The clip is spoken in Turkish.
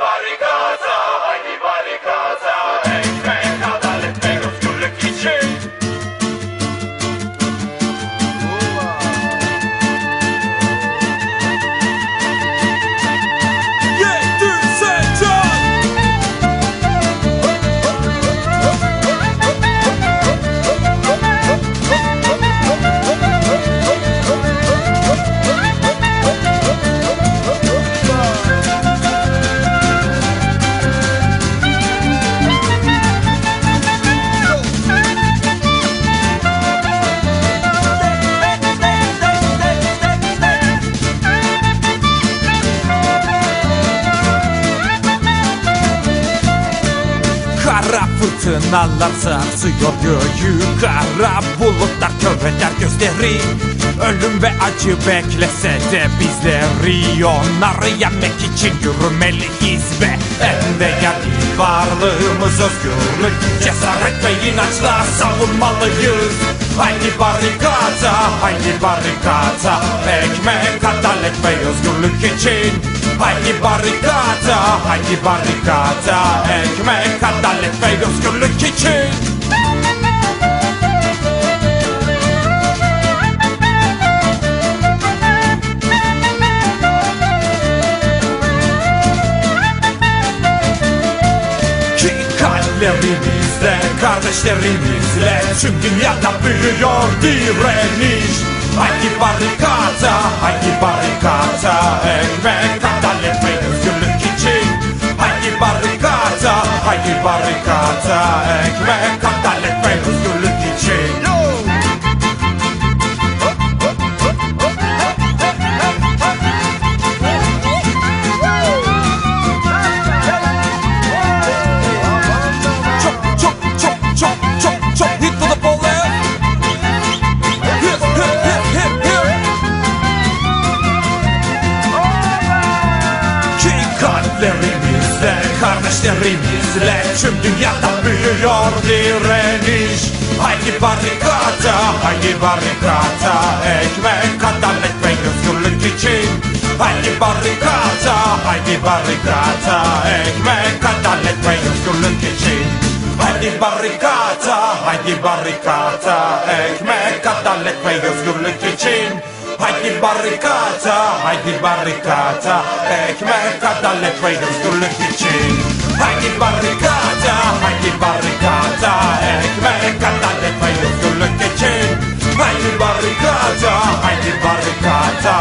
Everybody. Rica! Fırtınalar sarsıyor göğü Kara bulutlar kör eder gözleri Ölüm ve acı beklese de bizleri Onları yenmek için yürümeliyiz ve En değerli varlığımız özgürlük Cesaret ve inançla savunmalıyız. Haydi barikata, haydi barikata Ekmek, adalet ve özgürlük için. Haydi barikata, haydi barikata Ekmek, adalet ve özgürlük için kallerimizle, kardeşlerimizle Tüm dünyada büyüyor direniş. Haydi barikata, haydi barikata Ekmek, adalet ve özgürlük için. Haydi barikata, haydi barikata Ekmek, adalet kalplerimizle, kardeşlerimizle Tüm dünyada büyüyor direniş. Haydi barikata, haydi barikata Ekmek, adalet ve özgürlük için. Haydi barikata, haydi barikata Ekmek, adalet ve özgürlük için. Haydi barikata, haydi barikata Ekmek, adalet ve özgürlük için Hadi barrikata, hadi barrikata Ekmek, adalet ve özgürlük için. Hadi barrikata, hadi barrikata Ekmek, adalet ve özgürlük için. Hadi barrikata, hadi barrikata